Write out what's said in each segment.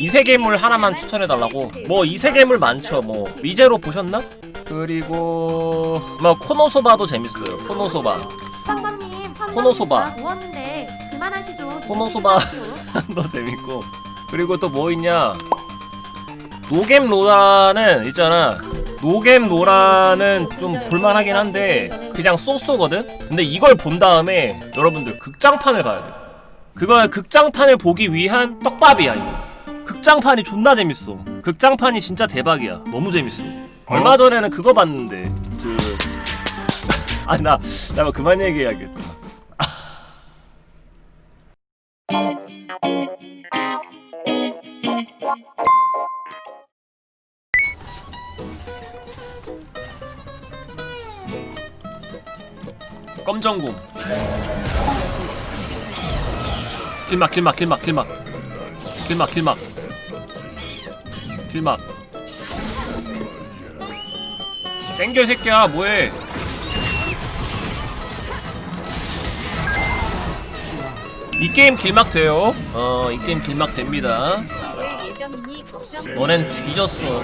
이세계물 하나만 추천해달라고. 뭐 이세계물 많죠. 뭐 미제로 보셨나? 그리고 뭐 코노소바도 재밌어요. 코노소바. 상관님 코노소바. 모았는데 그만하시죠. 코노소바. 도 재밌고. 그리고 또 뭐 있냐? 노겜 로라는 있잖아. 노겜 로라는 좀 볼만하긴 한데 그냥 쏘쏘거든? 근데 이걸 본 다음에 여러분들 극장판을 봐야 돼 그거 극장판을 보기 위한 떡밥이야 이거 극장판이 존나 재밌어. 극장판이 진짜 대박이야. 너무 재밌어. 얼마 전에는 그거 봤는데 그 아 나 나 그만 얘기해야겠다. 검정곰 길막 길막 길막 길막. 길막 길막 길막. 땡겨 이 새끼야 뭐해? 이 게임 길막 돼요? 어이 게임 길막 됩니다. 너넨 뒤졌어?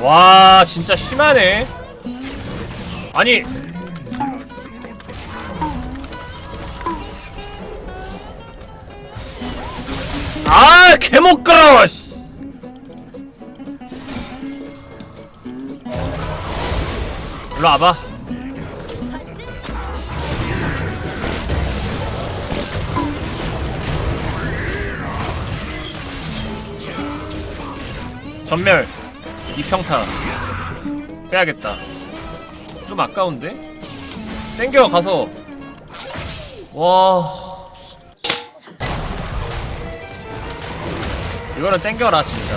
와 진짜 심하네 아니. 아 개못끌어 일로 와봐. 전멸. 이평타. 빼야겠다 좀 아까운데? 땡겨 가서. 와. 이거는 땡겨라 진짜.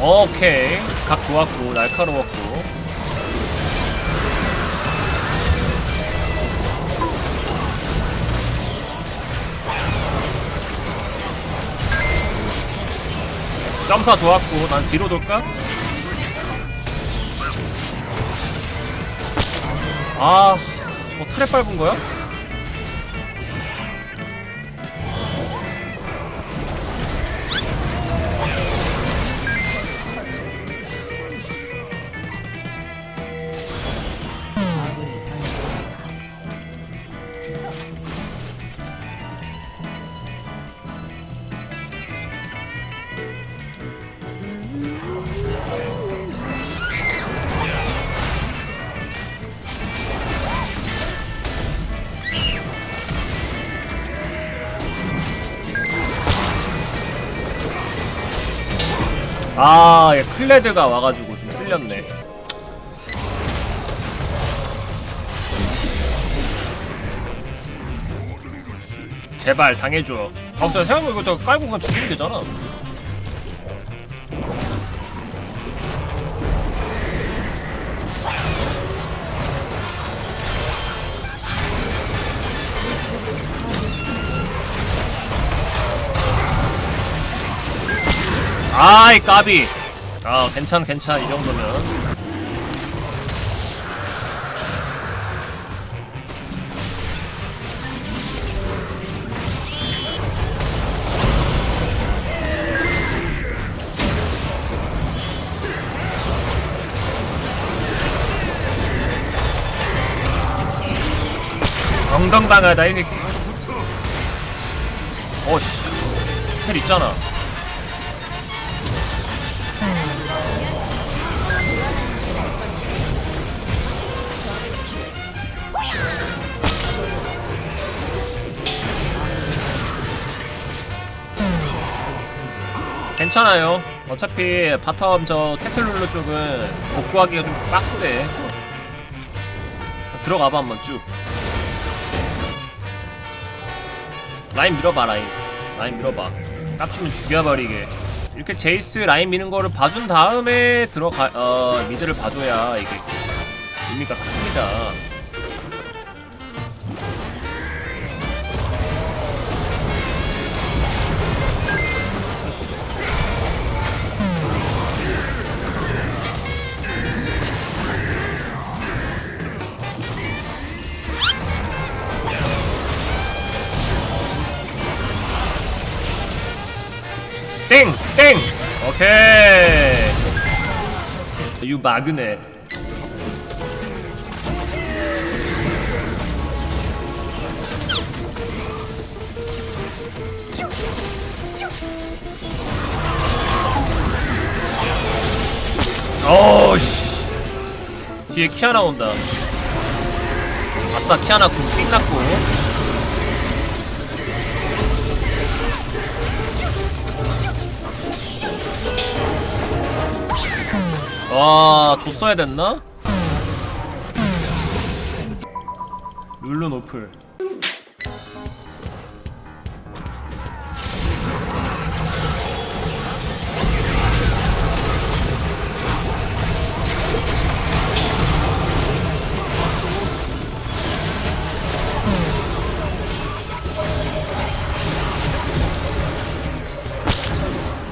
오케이. 각 좋았고 날카로웠고 점사 좋았고 난 뒤로 돌까? 아 저거 트랩 밟은 거야? 아, 얘 클레드가 와가지고 좀 쓸렸네. 제발 당해줘. 아, 진짜 생각해보니까 깔고 그냥 죽이면 되잖아. 아이 까비. 아 괜찮 괜찮 이 정도면. 엉덩방하다 이 새끼. 어씨. 텔 있잖아. 괜찮아요. 어차피 바텀 저 캐틀룰루 쪽은 복구하기가 좀 빡세. 들어가봐 한번 쭉. 라인 밀어봐 라인. 라인 밀어봐. 깝치면 죽여버리게. 이렇게 제이스 라인 미는 거를 봐준 다음에 들어가 어 미드를 봐줘야 이게 의미가 큽니다. 유 마그네. 어우씨. 뒤에 키아나 온다. 아싸 키아나 궁 삥 났고 와 줬어야 됐나? 룰루 노플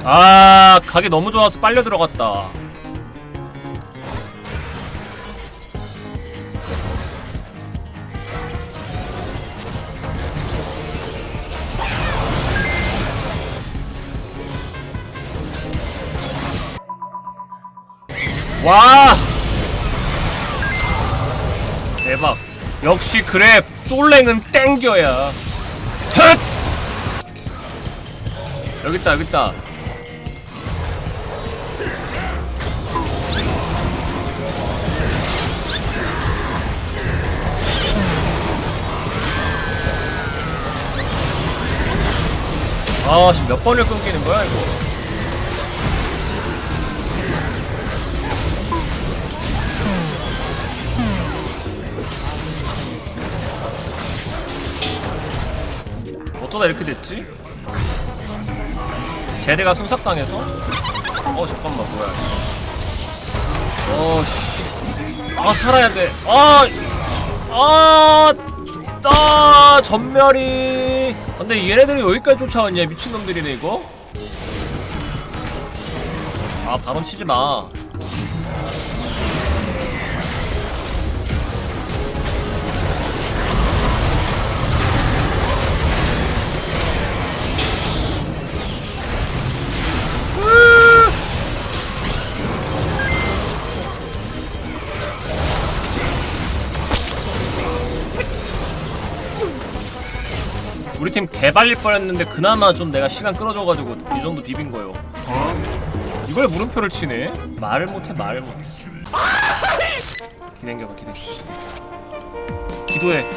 아 가게 너무 좋아서 빨려 들어갔다 와! 대박. 역시 그래 똘랭은 땡겨야. 헛 여깄다 여깄다. 아 지금 몇 번을 끊기는 거야 이거 어쩌다 이렇게 됐지? 제대가 순삭당해서? 어 잠깐만 뭐야 어씨 아 살아야 돼 아! 아! 아! 전멸이 근데 얘네들이 여기까지 쫓아왔냐 미친놈들이네 이거 아 바론 치지마 우리 팀 개발릴 뻔했는데 그나마 좀 내가 시간 끌어줘가지고 이 정도 비빈 거요. 이걸 물음표를 치네? 말을 못해 말을 못해. 기댕겨봐 기댕겨. 기도해.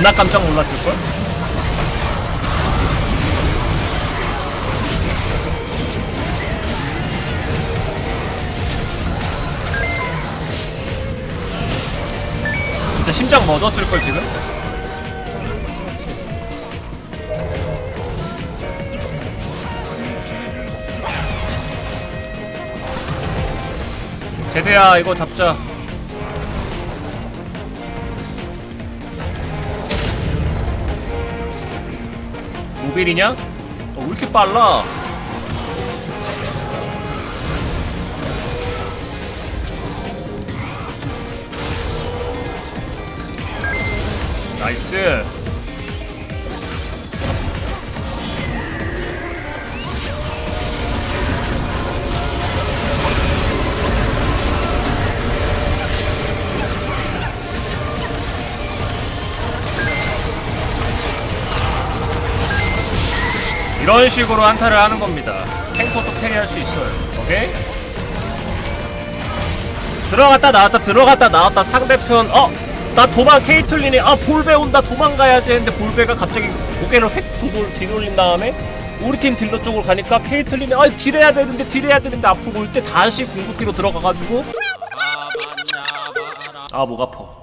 겁나 깜짝 놀랐을걸? 진짜 심장 멎었을걸 지금? 제대야 이거 잡자 모빌이냐? 어, 왜 이렇게 빨라? 나이스 이런 식으로 한타를 하는 겁니다. 탱커도 캐리할 수 있어요. 오케이? 들어갔다 나왔다 들어갔다 나왔다 상대편 어? 나 도망 케이틀린이 아 볼베 온다 도망가야지 했는데 볼베가 갑자기 고개를 획 뒤돌, 뒤돌린 다음에 우리 팀 딜러 쪽으로 가니까 케이틀린이 아 딜해야 되는데 딜해야 되는데 앞으로 올때 다시 궁극기로 들어가가지고. 아 목 아파